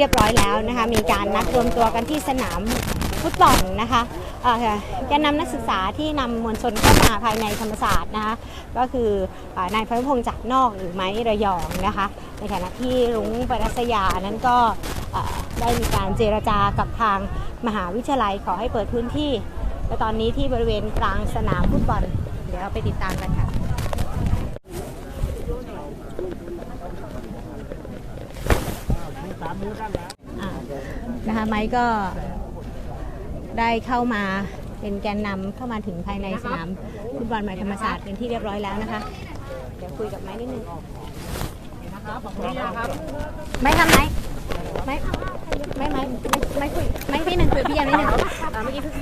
เรียบร้อยแล้วนะคะ มีการนัดรวมตัวกันที่สนามฟุตบอลนะคะแกนนำนักศึกษาที่นำมวลชนเข้ามาภายในธรรมศาสตร์นะคะก็คืออนายพระพงษ์จักนอกหรือไม้ระยองนะคะในขณะที่รุ้งปรัสยานั้นก็ได้มีการเจรจากับทางมหาวิทยาลัยขอให้เปิดพื้นที่และตอนนี้ที่บริเวณกลางสนามฟุตบอลเดี๋ยวเราไปติดตามกันค่ะ อ่า นะคะไม้ก็ได้เข้ามาเป็นแกนนำเข้ามาถึงภายในสนามฟุตบอลใหม่ธรรมศาสตร์เป็นที่เรียบร้อยแล้วนะคะ เดี๋ยวคุยกับไม้นิดนึงไม่ทำไหมไม่ไม่ไม่ไม่ไม่คุยไม่พี่หนึ่งคุยกับพี่ยังนิดนึงอ่า เมื่อกี้เพิ่ง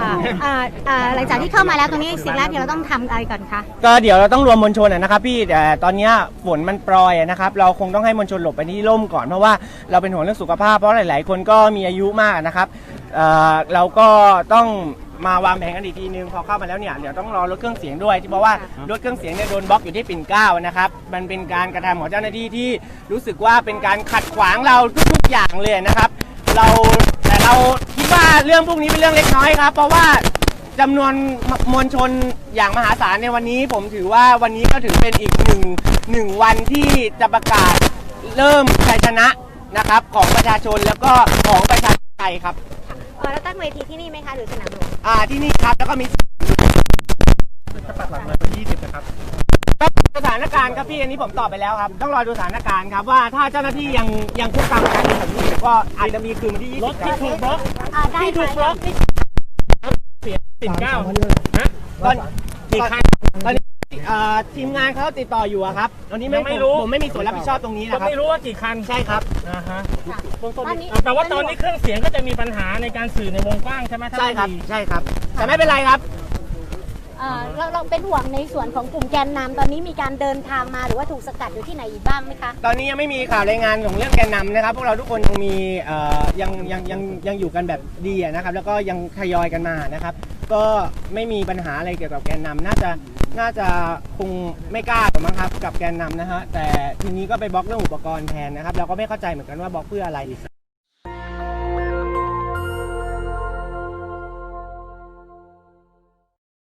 อ่าอ่าอ่าหลังจากที่เข้ามาแล้วตรงนี้สิ่งแรกที่เราต้องทำอะไรก่อนคะ ก็เดี๋ยวเราต้องรวมมวลชนอะนะครับพี่แต่ตอนเนี้ยฝนมันโปรยอะนะครับเราคงต้องให้มวลชนหลบไปที่ร่มก่อนเพราะว่าเราเป็นห่วงเรื่องสุขภาพ เพราะหลาย ๆ คนก็มีอายุมากนะครับเอ่อเราก็ต้องมาวางแผนกันอีกทีนึงพอเข้ามาแล้วเนี่ยเดี๋ยวต้องรอรถเครื่องเสียงด้วยที่เพราะว่ารถเครื่องเสียงเนี่ยโดนบล็อกอยู่ที่ปิ่นเกล้านะครับมันเป็นการกระทำของเจ้าหน้าที่ที่รู้สึกว่าเป็นการขัดขวางเราทุก ๆ อย่างเลยนะครับ เราแต่เราคิด ว่าเรื่องพวกนี้เป็นเรื่องเล็กน้อยครับ เพราะว่าจำนวนมวลชนอย่างมหาศาลในวันนี้ ผมถือว่าวันนี้ก็ถือเป็นอีกหนึ่งหนึ่งวันที่จะประกาศเริ่มชัยชนะนะครับ ของประชาชนแล้วก็ของประชาชนไทยครับเออแล้วตั้งเวทีที่นี่ไหมคะหรือสนามหลวงอ่าที่นี่ครับแล้วก็มีจะปักหลักมาเป็นยี่สิบนะครับก็ สถานการณ์ครับพี่อันนี้ผมตอบไปแล้วครับ ต้องรอดูสถานการณ์ครับว่าถ้าเจ้าหน้าที่ยังยังคุกคามการผมรู้สึกก็อาจจะมีคืนวันที่รถ20คที่รับถูกบล็อกอ่าได้ที่ถูกบล็อกนี่เสียปิ่นเกล้าฮะตอนกี่คัน ตอนนี้เอ่อทีมงานเขาติดต่ออยู่อะครับตอนนี้ยังไม่รู้ ผมไม่มีส่วนรับผิดชอบตรงนี้ก็นะครับไม่รู้ว่ากี่คันใช่ครับ อ่าฮะตอนนี้ อ่าแต่ว่าตอนนี้เครื่องเสียงก็จะมีปัญหาในการสื่อในวงกว้างใช่ไหมถ้าใช่ครับ ไม่ดีใช่ครับ แต่ไม่เป็นไรครับ เอ่อเราเราเป็นห่วงในส่วนของกลุ่มแกนนำตอนนี้มีการเดินทางมาหรือว่าถูกสกัดอยู่ที่ไหนอีกบ้างไหมคะ ตอนนี้ยังไม่มีข่าวรายงานของเรื่องแกนนำนะครับพวกเราทุกคนยังมีเอ่อยังยังยังยังอยู่กันแบบดีอะนะครับแล้วก็ยังทยอยกันมานะครับก็ไม่มีปัญหาอะไรเกี่ยวกับแกนนำน่าจะน่าจะคงไม่กล้าหรอกมั้งครับกับแกนนำนะฮะแต่ทีนี้ก็ไปบล็อกเรื่องอุปกรณ์แทนนะครับเราก็ไม่เข้าใจเหมือนกันว่าบล็อกเพื่ออะไร